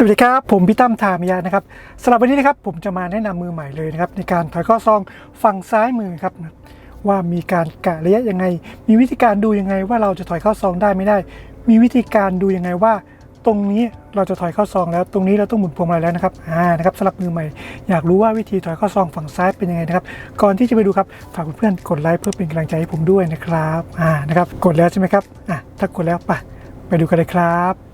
สวัสดีครับ ผมพี่ตั้มถามยานะครับสำหรับวันนี้นะครับผมจะมาแนะนำมือใหม่เลยนะครับในการถอยข้อซองฝั่งซ้ายมือครับว่ามีการกะระยะยังไง มีวิธีการดูยังไงว่าเราจะถอยข้าซองได้ไม่ได้ มีวิธีการดูยังไงว่า ตรงนี้เราจะถอยข้าซองแล้ว ตรงนี้เราต้องหมุนพวงมาลัยแล้วนะครับอ่านะครับสำหรับมือใหม่ อยากรู้ว่าวิธีถอยข้าซองฝั่งซ้ายเป็นยังไงนะครับก่อนที่จะไปดูครับฝากเพื่อนๆกดไลค์เพื่อเป็นกำลังใจให้ผมด้วยนะครับอ่านะครับกดแล้วใช่ไหมครับอะถ้ากดแล้วไปไปดูกันเลยครับ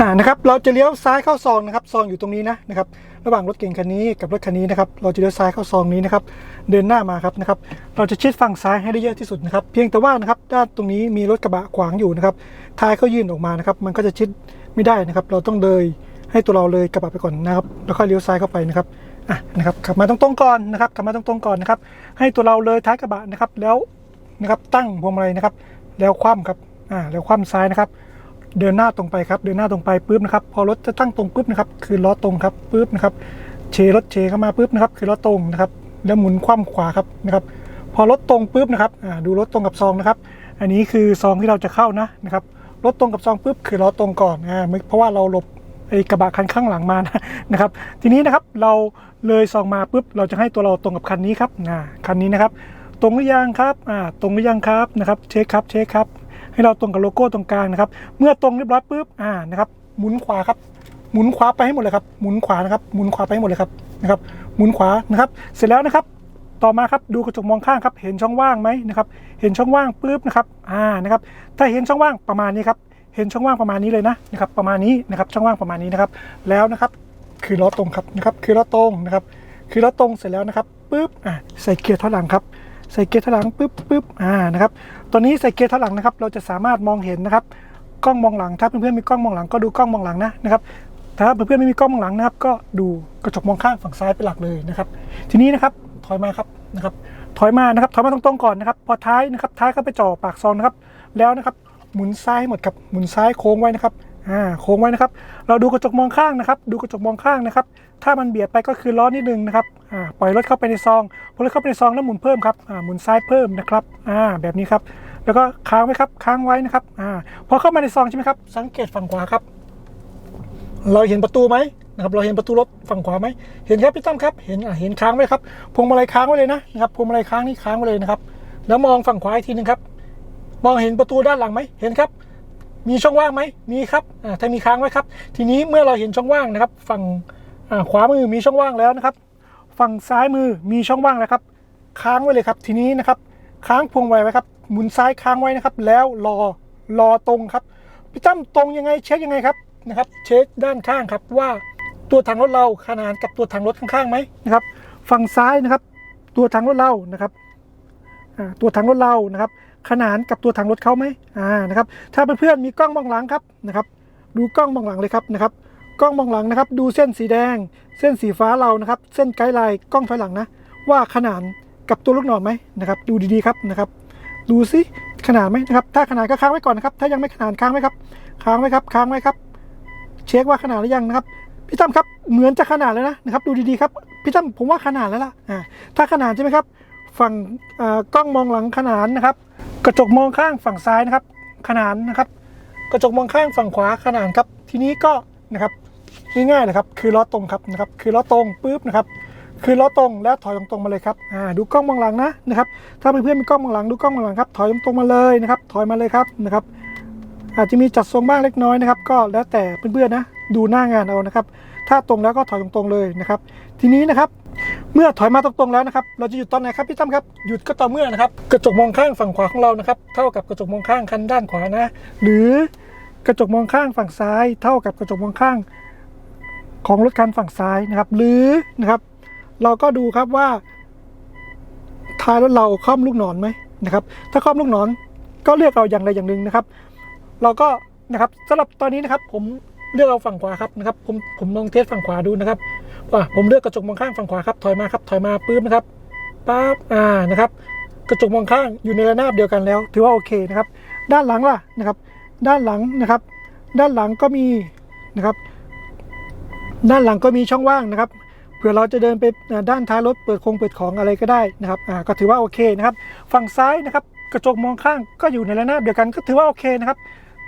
อ่านะครับเราจะเลี้ยวซ้ายเข้าซองนะครับซองอยู่ตรงนี้นะนะครับระหว่างรถเก๋งคันนี้กับรถคันนี้นะครับเราจะเลี้ยวซ้ายเข้าซองนี้นะครับเดินหน้ามาครับนะครับเราจะชิดฝั่งซ้ายให้ได้เยอะที่สุดนะครับเพียงแต่ว่านะครับด้านตรงนี้มีรถกระบะขวางอยู่นะครับท้ายเขายื่นออกมานะครับมันก็จะชิดไม่ได้นะครับ เราต้องเลยให้ตัวเราเลยกระบะไปก่อนนะครับแล้วค่อยเลี้ยวซ้ายเข้าไปนะครับอะนะครับขับมาตรงๆก่อนนะครับขับมาตรงๆก่อนนะครับให้ตัวเราเลยท้ายกระบะนะครับแล้วนะครับตั้งพวงมาลัยนะครับ แล้วคว่ำครับอ่าแล้วคว่ำซ้ายนะครับ เดินหน้าตรงไปครับ เดินหน้าตรงไปปุ๊บนะครับพอรถจะตั้งตรงปุ๊บนะครับ คือล้อตรงครับปุ๊บนะครับเชรถเชเข้ามาปุ๊บนะครับ คือล้อตรงนะครับ แล้วหมุนคว่ำขวาครับนะครับ พอรถตรงปุ๊บนะครับดูรถตรงกับซองนะครับ อันนี้คือซองที่เราจะเข้านะนะครับรถตรงกับซองปุ๊บคือล้อตรงก่อนอ่าเพราะว่าเราหลบไอ้กระบะคันข้างหลังมานะนะครับ ทีนี้นะครับเราเลยซองมาปุ๊บเราจะให้ตัวเราตรงกับคันนี้ครับอ่าคันนี้นะครับ ตรงหรือยังครับอ่าตรงหรือยังครับนะครับเช็คครับเช็คครับ ให้เราตรงกับโลโก้ตรงกลางนะครับ เมื่อตรงเรียบร้อยปุ๊บอ่านะครับหมุนขวาครับหมุนขวาไปให้หมดเลยครับหมุนขวานะครับหมุนขวาไปให้หมดเลยครับนะครับหมุนขวานะครับ เสร็จแล้วนะครับต่อมาครับดูกระจกมองข้างครับ เห็นช่องว่างไหมนะครับ เห็นช่องว่างปุ๊บนะครับอ่านะครับ ถ้าเห็นช่องว่างประมาณนี้ครับ เห็นช่องว่างประมาณนี้เลยนะนะครับ ประมาณนี้นะครับ ช่องว่างประมาณนี้นะครับ แล้วนะครับ คือล้อตรงครับนะครับ คือล้อตรงนะครับ คือล้อตรงเสร็จแล้วนะครับปุ๊บอ่าใส่เกียร์ถอยหลังครับ ใส่เกียร์ถอยหลังปุ๊บปุ๊บอ่านะครับตอนนี้ใส่เกียร์ถอยหลังนะครับ เราจะสามารถมองเห็นนะครับกล้องมองหลังถ้าเพื่อนๆมีกล้องมองหลังก็ดูกล้องมองหลังนะนะครับถ้าเพื่อนๆไม่มีกล้องมองหลังนะครับ ก็ดูกระจกมองข้างฝั่งซ้ายเป็นหลักเลยนะครับ ทีนี้นะครับถอยมาครับนะครับถอยมานะครับถอยมาตรงๆก่อนนะครับ พอท้ายนะครับท้ายเข้าไปจ่อปากซองนะครับ แล้วนะครับหมุนซ้ายให้หมดครับหมุนซ้ายโค้งไว้นะครับอ่าโค้งไว้นะครับ เราดูกระจกมองข้างนะครับ ดูกระจกมองข้างนะครับ ถ้ามันเบียดไปก็คือล้อนิดนึงนะครับปล่อยรถเข้าไปในซองพอรถเข้าไปในซองแล้วหมุนเพิ่มครับหมุนซ้ายเพิ่มนะครับแบบนี้ครับแล้วก็ค้างไว้ครับค้างไว้นะครับอพอเข้ามาในซองใช่ไหมครับสังเกตฝั่งขวาครับ เราเห็นประตูไหมนะครับเราเห็นประตูรถฝั่งขวาไหมเห็นครับพี่ตั้มครับเห็นเห็นค้างไว้ครับพวงมาลัยค้างไว้เลยนะนะครับพวงมาลัยค้างนี่ค้างไว้เลยนะครับ แล้วมองฝั่งขวาอีกทีหนึงครับ มองเห็นประตูด้านหลังไหมเห็นครับมีช่องว่างไหมมีครับถ้ามีค้างไว้ครับ ทีนี้เมื่อเราเห็นช่องว่างนะครับ ฝั่งอ่า ขวามือมีช่องว่างแล้วนะครับ ฝั่งซ้ายมือมีช่องว่างแล้วครับ ค้างไว้เลยครับ ทีนี้นะครับ ค้างพวงไว้ไว้ครับ หมุนซ้ายค้างไว้นะครับ แล้วรอรอตรงครับพี่ตั้มตรงยังไงเช็คยังไงครับนะครับ เช็คด้านข้างครับว่าตัวถังรถเราขนานกับตัวถังรถข้างๆไหมนะครับ ฝั่งซ้ายนะครับ ตัวถังรถเรานะครับตัวถังรถเรานะครับ ขนานกับตัวถังรถเขาไหมอ่านะครับ ถ้าเพื่อนๆมีกล้องมองหลังครับนะครับ ดูกล้องมองหลังเลยครับนะครับ กล้องมองหลังนะครับ ดูเส้นสีแดง เส้นสีฟ้าเรานะครับ เส้นไกด์ไลน์กล้องถอยหลังนะ ว่าขนานกับตัวลูกศรไหมนะครับ ดูดีๆครับนะครับ ดูซิขนานไหมนะครับ ถ้าขนานก็ค้างไว้ก่อนนะครับ ถ้ายังไม่ขนานค้างไว้ครับ ค้างไว้ครับ ค้างไว้ครับ เช็คว่าขนาดหรือยังนะครับ พี่ตั้มครับ เหมือนจะขนาดแล้วนะนะครับ ดูดีๆครับ พี่ตั้มผมว่าขนาดแล้วล่ะ อ่า ถ้าขนาดใช่ไหมครับ ฝั่งอ่อกล้องมองหลังขนานนะครับ กระจกมองข้างฝั่งซ้ายนะครับ ขนานนะครับ กระจกมองข้างฝั่งขวาขนานครับ ทีนี้ก็นะครับ ง่ายๆเลยครับคือล้อตรงครับนะครับคือล้อตรงปุ๊บนะครับคือล้อตรงแล้วถอยตรงๆมาเลยครับอ่าดูกล้องมองหลังนะนะครับถ้าเพื่อนๆมีกล้องมองหลังดูกล้องมองหลังครับถอยตรงๆมาเลยนะครับถอยมาเลยครับนะครับอาจจะมีจัดทรงบ้างเล็กน้อยนะครับ ก็แล้วแต่เพื่อนๆนะดูหน้างานเอานะครับ ถ้าตรงแล้วก็ถอยตรงๆเลยนะครับ ทีนี้นะครับเมื่อถอยมาตรงๆแล้วนะครับ เราจะหยุดตอนไหนครับพี่ตั้มครับ หยุดก็ต่อเมื่อนะครับ กระจกมองข้างฝั่งขวาของเรานะครับ เท่ากับกระจกมองข้างคันด้านขวานะ หรือกระจกมองข้างฝั่งซ้าย เท่ากับกระจกมองข้าง ของรถคันฝั่งซ้ายนะครับ หรือนะครับ เราก็ดูครับว่าท้ายรถเราคล่อมลูกหนอนไหมนะครับ ถ้าคล่อมลูกหนอนก็เลือกเอาอย่างใดอย่างหนึ่งนะครับ เราก็นะครับสำหรับตอนนี้นะครับ ผมเลือกเอาฝั่งขวาครับนะครับ ผมผมลองเทสฝั่งขวาดูนะครับว่าผมเลือกกระจกมองข้างฝั่งขวาครับถอยมาครับถอยมาปื้มนะครับปั๊บอ่านะครับ กระจกมองข้างอยู่ในระนาบเดียวกันแล้ว ถือว่าโอเคนะครับ ด้านหลังล่ะนะครับ ด้านหลังนะครับ ด้านหลังก็มีนะครับ ด้านหลังก็มีช่องว่างนะครับเผื่อเราจะเดินไปด้านท้ายรถเปิดคงเปิดของอะไรก็ได้นะครับอ่าก็ถือว่าโอเคนะครับ ฝั่งซ้ายนะครับกระจกมองข้างก็อยู่ในระนาบเดียวกันก็ถือว่าโอเคนะครับ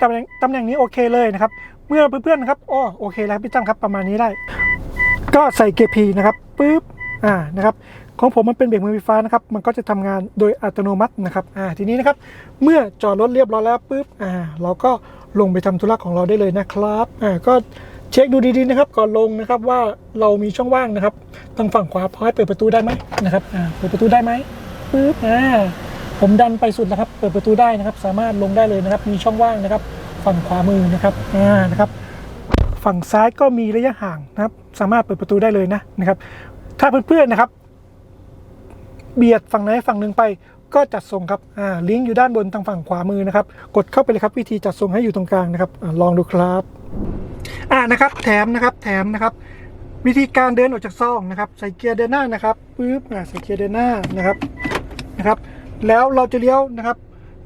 ตำแหน่งตำแหน่งนี้โอเคเลยนะครับ เมื่อเพื่อนๆนะครับอ๋อโอเคแล้วพี่ตั้มครับประมาณนี้ได้ ก็ใส่เกียร์ P นะครับปุ๊บอ่านะครับของผมมันเป็นเบรกมือไฟฟ้านะครับ มันก็จะทำงานโดยอัตโนมัตินะครับ อ่า ทีนี้นะครับ เมื่อจอดรถเรียบร้อยแล้วปุ๊บ อ่า เราก็ลงไปทำธุระของเราได้เลยนะครับ อ่า ก็ เช็คดูดีๆนะครับก่อนลงนะครับว่าเรามีช่องว่างนะครับทางฝั่งขวาพอให้เปิดประตูได้ไหมนะครับเปิดประตูได้ไหมปุ๊บอ่าผมดันไปสุดแล้วครับ เปิดประตูได้นะครับ สามารถลงได้เลยนะครับ มีช่องว่างนะครับ ฝั่งขวามือนะครับอ่านะครับ ฝั่งซ้ายก็มีระยะห่างนะครับ สามารถเปิดประตูได้เลยนะนะครับ ถ้าเพื่อนๆนะครับ เบียดฝั่งไหนฝั่งหนึ่งไปก็จัดทรงครับ อ่า ลิงก์อยู่ด้านบนทางฝั่งขวามือนะครับ กดเข้าไปเลยครับ วิธีจัดทรงให้อยู่ตรงกลางนะครับอลองดูครับ อ่านะครับ แถมนะครับแถมนะครับ วิธีการเดินออกจากซองนะครับ ใส่เกียร์เดินหน้านะครับปึ๊บอ่าใส่เกียร์เดินหน้านะครับนะครับ แล้วเราจะเลี้ยวนะครับ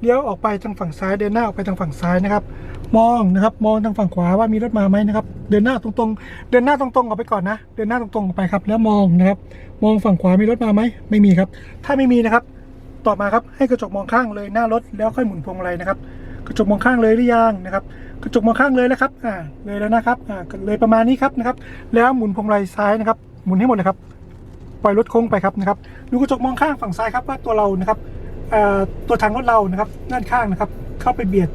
เลี้ยวออกไปทางฝั่งซ้ายเดินหน้าออกไปทางฝั่งซ้ายนะครับ มองนะครับ มองทางฝั่งขวาว่ามีรถมาไหมนะครับ เดินหน้าตรงๆ เดินหน้าตรงๆออกไปก่อนนะ เดินหน้าตรงๆออกไปครับ แล้วมองนะครับ มองฝั่งขวามีรถมาไหมไม่มีครับ ถ้าไม่มีนะครับ ต่อมาครับให้กระจกมองข้างเลยหน้ารถแล้วค่อยหมุนพวงมาลัยนะครับ กระจกมองข้างเลยหรือยังนะครับ กระจกมองข้างเลยแล้วครับอ่าเลยแล้วนะครับอ่าเลยประมาณนี้ครับนะครับ แล้วหมุนพวงมาลัยซ้ายนะครับ หมุนให้หมดเลยครับปล่อยรถโค้งไปครับนะครับดูกระจกมองข้างฝั่งซ้ายครับว่าตัวเรานะครับตัวทางรถเรานะครับด้านข้างนะครับ เข้าไปเบียด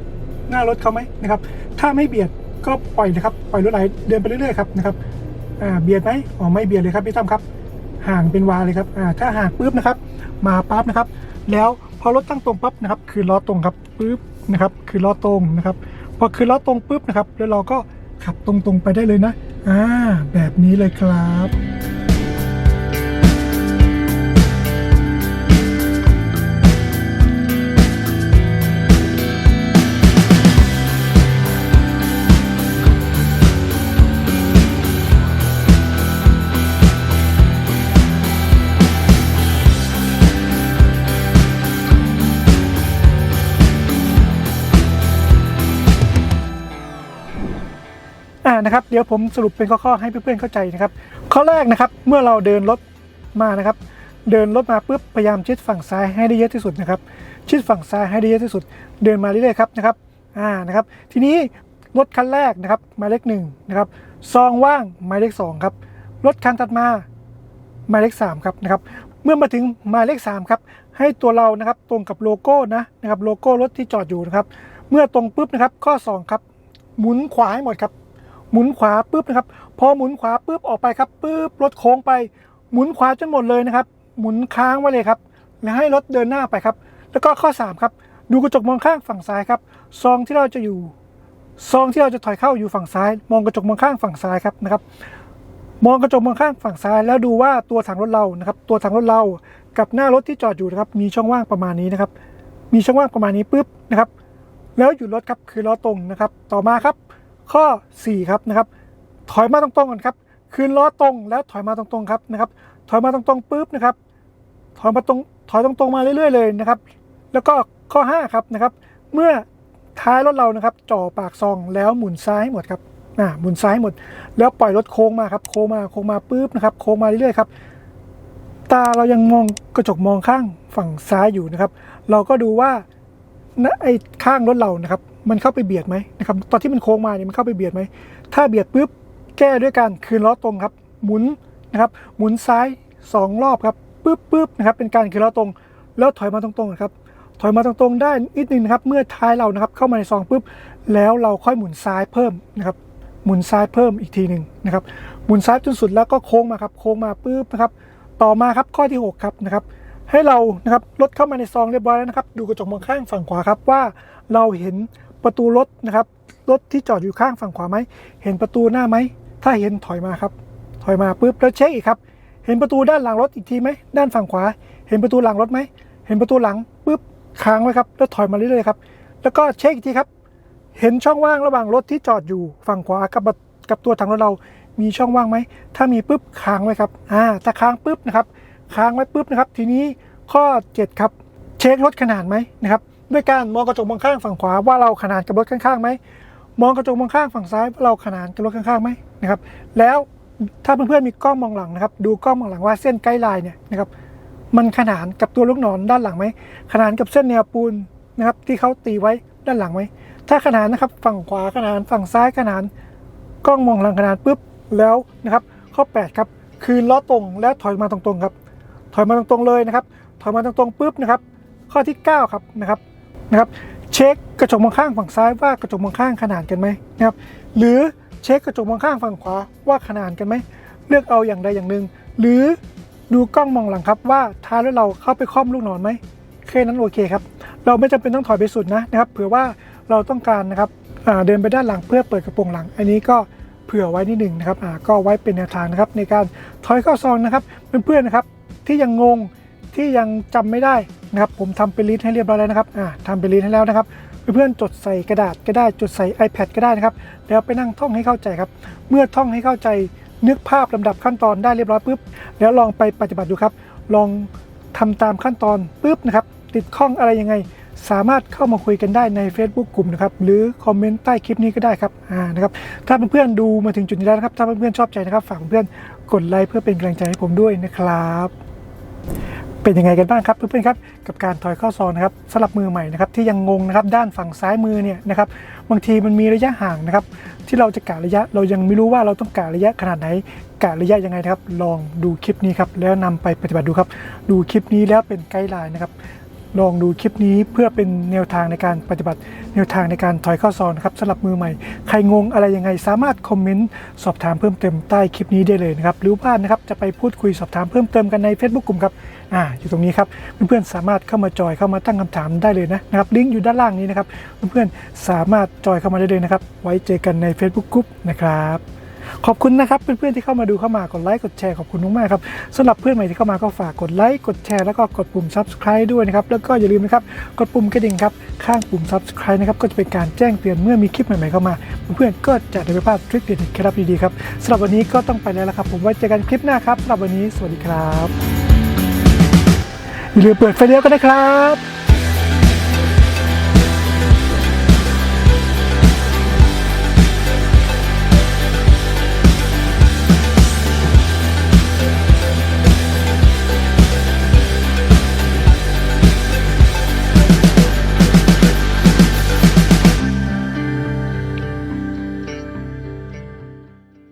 หน้ารถเขาไหมนะครับ ถ้าไม่เบียดก็ปล่อยนะครับปล่อยรถไหลเดินไปเรื่อยๆครับนะครับเบียดไหมอ๋อไม่เบียดเลยครับพี่ตั้มครับ ห่างเป็นวาเลยครับถ้าห่างปุ๊บนะครับ มาปั๊บนะครับ แล้วพอรถตั้งตรงปั๊บนะครับ คือล้อตรงครับปุ๊บนะครับ คือล้อตรงนะครับ อคือล้อตรงปุ๊บนะครับ แล้วเราก็ขับตรงๆไปได้เลยนะ อ่า แบบนี้เลยครับ นะครับเดี๋ยวผมสรุปเป็นข้อๆให้เพื่อนๆเข้าใจนะครับ ข้อแรกนะครับเมื่อเราเดินรถมานะครับ เดินรถมาปุ๊บพยายามชิดฝั่งซ้ายให้ได้เยอะที่สุดนะครับ ชิดฝั่งซ้ายให้ได้เยอะที่สุด เดินมาเรื่อยๆครับนะครับอ่านะครับ ทีนี้รถคันแรกนะครับหมายเลขหนึ่งนะครับซองว่างหมายเลขสองครับรถคันถัดมาหมายเลข3ครับนะครับเมื่อมาถึงหมายเลข3ครับให้ตัวเรานะครับตรงกับโลโก้นะนะครับโลโก้รถที่จอดอยู่นะครับ เมื่อตรงปุ๊บนะครับข้อ 2 ครับ หมุนขวาให้หมดครับ หมุนขวาปุ๊บนะครับ พอหมุนขวาปุ๊บออกไปครับปุ๊บรถโค้งไป หมุนขวาจนหมดเลยนะครับ หมุนค้างไว้เลยครับ แล้วให้รถเดินหน้าไปครับ แล้วก็ข้อ 3 ครับ ดูกระจกมองข้างฝั่งซ้ายครับ ซองที่เราจะอยู่ ซองที่เราจะถอยเข้าอยู่ฝั่งซ้าย มองกระจกมองข้างฝั่งซ้ายครับนะครับ มองกระจกมองข้างฝั่งซ้าย แล้วดูว่าตัวถังรถเรานะครับ ตัวถังรถเรากับหน้ารถที่จอดอยู่นะครับ มีช่องว่างประมาณนี้นะครับ มีช่องว่างประมาณนี้ปุ๊บนะครับ แล้วหยุดรถครับคือล้อตรงนะครับ ต่อมาครับ ข้อ 4 ครับนะครับ ถอยมาตรงๆก่อนครับ คืนล้อตรงแล้วถอยมาตรงๆครับนะครับ ถอยมาตรงๆปุ๊บนะครับ ถอยมาตรงถอยตรงๆมาเรื่อยๆเลยนะครับ แล้วก็ข้อ 5 ครับนะครับ เมื่อท้ายรถเรานะครับจ่อปากซองแล้วหมุนซ้ายหหมดครับอ่าหมุนซ้ายหหมด แล้วปล่อยรถโค้งมาครับ โค้งมาโค้งมาปุ๊บนะครับโค้งมาเรื่อยๆครับตาเรายังมองกระจกมองข้างฝั่งซ้ายอยู่นะครับ เราก็ดูว่านะไอ้ข้างรถเรานะครับ มันเข้าไปเบียดไหมนะครับตอนที่มันโค้งมาเนี่ยมันเข้าไปเบียดไหมถ้าเบียดปุ๊บแก้ด้วยการคืนล้อตรงครับ หมุนนะครับหมุนซ้ายสองรอบครับปุ๊บปุ๊บนะครับเป็นการคืนล้อตรง แล้วถอยมาตรงๆครับถอยมาตรงๆได้นิดนึงนะครับเมื่อท้ายเรานะครับเข้ามาในซองปุ๊บแล้วเราค่อยหมุนซ้ายเพิ่มนะครับหมุนซ้ายเพิ่มอีกทีหนึ่งนะครับหมุนซ้ายจนสุดแล้วก็โค้งมาครับโค้งมาปุ๊บนะครับต่อมาครับข้อที่ 6 ครับนะครับให้เรานะครับรถเข้ามาในซองเรียบร้อยแล้วนะครับ ดูกระจกมองข้างฝั่งขวาครับว่าเราเห็น ประตูรถนะครับรถที่จอดอยู่ข้างฝั่งขวาไหมเห็นประตูหน้าไหมถ้าเห็นถอยมาครับ ถอยมาปุ๊บแล้วเช็คอีกครับ เห็นประตูด้านหลังรถอีกทีไหมด้านฝั่งขวา เห็นประตูหลังรถไหมเห็นประตูหลังปุ๊บค้างไว้ครับแล้วถอยมาเรื่อยๆครับแล้วก็เช็คอีกทีครับ เห็นช่องว่างระหว่างรถที่จอดอยู่ฝั่งขวากับกับตัวถังรถเรา มีช่องว่างไหม ถ้ามีปุ๊บค้างไว้ครับ อ่าถ้าค้างปุ๊บนะครับ ค้างไว้ปุ๊บนะครับ ทีนี้ข้อ 7 ครับ เช็ครถขนาดไหมนะครับ ด้วยการมองกระจกมองข้างฝั่งขวาว่าเราขนาดกับรถข้างๆไหมมองกระจกมองข้างฝั่งซ้ายว่าเราขนานกับรถข้างๆไหมนะครับ แล้วถ้าเพื่อนๆมีกล้องมองหลังนะครับ ดูกล้องมองหลังว่าเส้นไกด์ไลน์เนี่ยนะครับมันขนานกับตัวลูกศรด้านหลังไหมขนานกับเส้นแนวปูนนะครับ ที่เขาตีไว้ด้านหลังไหมถ้าขนานนะครับฝั่งขวาขนานฝั่งซ้ายขนานกล้องมองหลังขนานปุ๊บแล้วนะครับ ข้อ 8 ครับ คือล้อตรงแล้วถอยมาตรงๆครับ ถอยมาตรงๆเลยนะครับ ถอยมาตรงๆปุ๊บนะครับ ข้อที่ 9 ครับนะครับ นะครับ เช็คกระจกมองข้างฝั่งซ้ายว่ากระจกมองข้างขนานกันไหมนะครับหรือเช็คกระจกมองข้างฝั่งขวาว่าขนานกันไหมเลือกเอาอย่างใดอย่างหนึ่งหรือดูกล้องมองหลังครับว่าท้ายรถเราเข้าไปคล่อมลูกนอนไหมแค่นั้นโอเคครับ เราไม่จำเป็นต้องถอยไปสุดนะนะครับ เผื่อว่าเราต้องการนะครับเดินไปด้านหลังเพื่อเปิดกระโปรงหลัง อันนี้ก็เผื่อไว้นิดหนึ่งนะครับก็ไว้เป็นแนวทางนะครับในการถอยเข้าซองนะครับเพื่อนๆนะครับที่ยังงง ที่ยังจำไม่ได้นะครับผมทำเป็นลิสต์ให้เรียบร้อยแล้วนะครับอ่าทำเป็นลิสต์ให้แล้วนะครับเพื่อนๆจดใส่กระดาษก็ได้จดใส่ iPad ก็ได้นะครับแล้วไปนั่งท่องให้เข้าใจครับ เมื่อท่องให้เข้าใจนึกภาพลำดับขั้นตอนได้เรียบร้อยปุ๊บแล้วลองไปปฏิบัติดูครับ ลองทำตามขั้นตอนปุ๊บนะครับติดข้องอะไรยังไง สามารถเข้ามาคุยกันได้ใน Facebook กลุ่มนะครับหรือคอมเมนต์ใต้คลิปนี้ก็ได้ครับอ่านะครับถ้าเพื่อนๆดูมาถึงจุดนี้แล้วนะครับถ้าเพื่อนๆชอบใจนะครับฝากเพื่อนๆกดไลค์เพื่อเป็นกำลังใจให้ผมด้วยนะครับ เป็นยังไงกันบ้างครับเพื่อนๆครับกับการถอยเข้าซองนะครับสำหรับมือใหม่นะครับที่ยังงงนะครับด้านฝั่งซ้ายมือเนี่ยนะครับบางทีมันมีระยะห่างนะครับที่เราจะกะระยะเรายังไม่รู้ว่าเราต้องกะระยะขนาดไหนกะระยะยังไงนะครับ ลองดูคลิปนี้ครับแล้วนำไปปฏิบัติดูครับ ดูคลิปนี้แล้วเป็นไกด์ไลน์นะครับ ลองดูคลิปนี้เพื่อเป็นแนวทางในการปฏิบัติ แนวทางในการถอยเข้าซอนครับสำหรับมือใหม่ ใครงงอะไรยังไงสามารถคอมเมนต์สอบถามเพิ่มเติมใต้คลิปนี้ได้เลยนะครับหรือว่านะครับจะไปพูดคุยสอบถามเพิ่มเติมกันใน Facebook กลุ่มครับอ่าอยู่ตรงนี้ครับเพื่อนๆสามารถเข้ามาจอยเข้ามาตั้งคำถามได้เลยนะนะครับลิงก์อยู่ด้านล่างนี้นะครับเพื่อนๆสามารถจอยเข้ามาได้เลยนะครับไว้เจอกันใน Facebook กลุ่มนะครับ ขอบคุณนะครับเพื่อนๆที่เข้ามาดูเข้ามากดไลค์กดแชร์ขอบคุณมากๆครับสำหรับเพื่อนใหม่ที่เข้ามาก็ฝากกดไลค์กดแชร์แล้วก็กดปุ่ม subscribe ด้วยนะครับแล้วก็อย่าลืมนะครับกดปุ่มกระดิ่งครับข้างปุ่ม subscribe นะครับก็จะเป็นการแจ้งเตือนเมื่อมีคลิปใหม่ๆเข้ามา เพื่อนๆก็จะได้ไม่พลาดทริคเด็ดเคล็ดลับดีๆครับสำหรับวันนี้ก็ต้องไปแล้วละครับ ผมไว้เจอกันคลิปหน้าครับสำหรับวันนี้สวัสดีครับอย่าลืมเปิดไฟเลี้ยวกันนะครับ